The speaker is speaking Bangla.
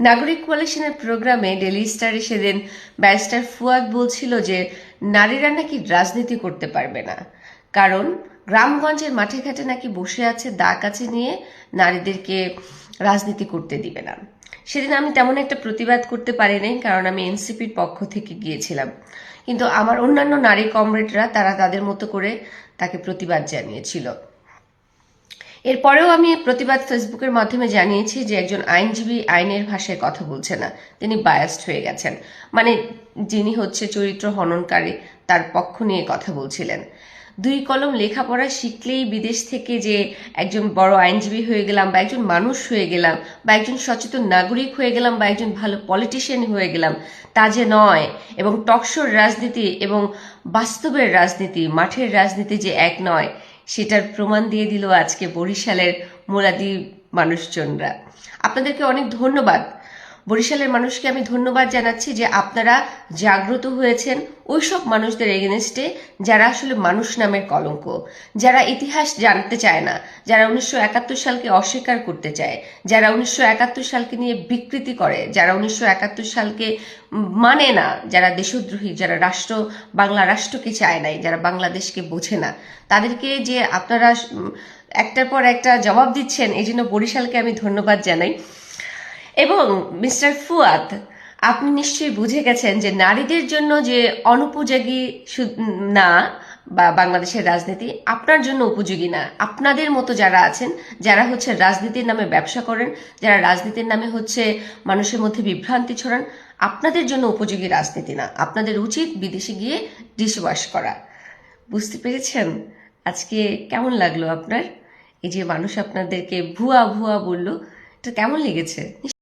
নাগরিক কোয়ালিশনের প্রোগ্রামে ডেলি স্টারে সেদিন ব্যারিস্টার ফুয়াদ বলছিল যে, নারীরা নাকি রাজনীতি করতে পারবে না। কারণ, গ্রামগঞ্জের মাঠে ঘাটে নাকি বসে আছে দা কাছে নিয়ে নারীদেরকে রাজনীতি করতে দিবে না। সেদিন আমি তেমন একটা প্রতিবাদ করতে পারি নাই, কারণ আমি এনসিপির পক্ষ থেকে গিয়েছিলাম। কিন্তু আমার অন্যান্য নারী কমরেডরা তারা তাদের মতো করে তাকে প্রতিবাদ জানিয়েছিল। এরপরেও আমি প্রতিবাদ ফেসবুকের মাধ্যমে জানিয়েছি যে একজন আইনজীবী আইনের ভাষায় কথা বলছে না। তিনি বায়াস্ট হয়ে গেছেন। মানে যিনি হচ্ছে চরিত্র হননকারী, তার পক্ষ নিয়ে কথা বলছিলেন। দুই কলম লেখাপড়া শিখলেই বিদেশ থেকে যে একজন বড় আইনজীবী হয়ে গেলাম বা একজন মানুষ হয়ে গেলাম বা একজন সচেতন নাগরিক হয়ে গেলাম বা একজন ভালো পলিটিশিয়ান হয়ে গেলাম, তা যে নয়। এবং টকশোর রাজনীতি এবং বাস্তবের রাজনীতি, মাঠের রাজনীতি যে এক নয় সেটার প্রমাণ দিয়ে দিল আজকে বরিশালের মোরাদি মানুষজনরা। আপনাদেরকে অনেক ধন্যবাদ। বরিশালের মানুষকে আমি ধন্যবাদ জানাচ্ছি যে আপনারা জাগ্রত হয়েছেন ওইসব মানুষদের এগেনস্টে যারা আসলে মানুষ নামের কলঙ্ক, যারা ইতিহাস জানতে চায় না, যারা উনিশশো একাত্তর সালকে অস্বীকার করতে চায়, যারা উনিশশো একাত্তর সালকে নিয়ে বিকৃতি করে, যারা উনিশশো একাত্তর সালকে মানে না, যারা দেশদ্রোহী, যারা রাষ্ট্র, বাংলা রাষ্ট্রকে চায় নাই, যারা বাংলাদেশকে বোঝে না। তাদেরকে যে আপনারা একটার পর একটা জবাব দিচ্ছেন, এই জন্য বরিশালকে আমি ধন্যবাদ জানাই। এবং মিস্টার ফুয়াদ, আপনি নিশ্চয়ই বুঝে গেছেন যে নারীদের জন্য যে অনুপযোগী না বা বাংলাদেশের রাজনীতি আপনার জন্য উপযোগী না। আপনাদের মতো যারা আছেন, যারা হচ্ছে রাজনীতির নামে ব্যবসা করেন, যারা রাজনীতির নামে হচ্ছে মানুষের মধ্যে বিভ্রান্তি ছড়ান, আপনাদের জন্য উপযোগী রাজনীতি না। আপনাদের উচিত বিদেশে গিয়ে ডিশওয়াশ করা। বুঝতে পেরেছেন? আজকে কেমন লাগল আপনার? এই যে মানুষ আপনাদেরকে ভুয়া ভুয়া বলল, এটা কেমন লেগেছে?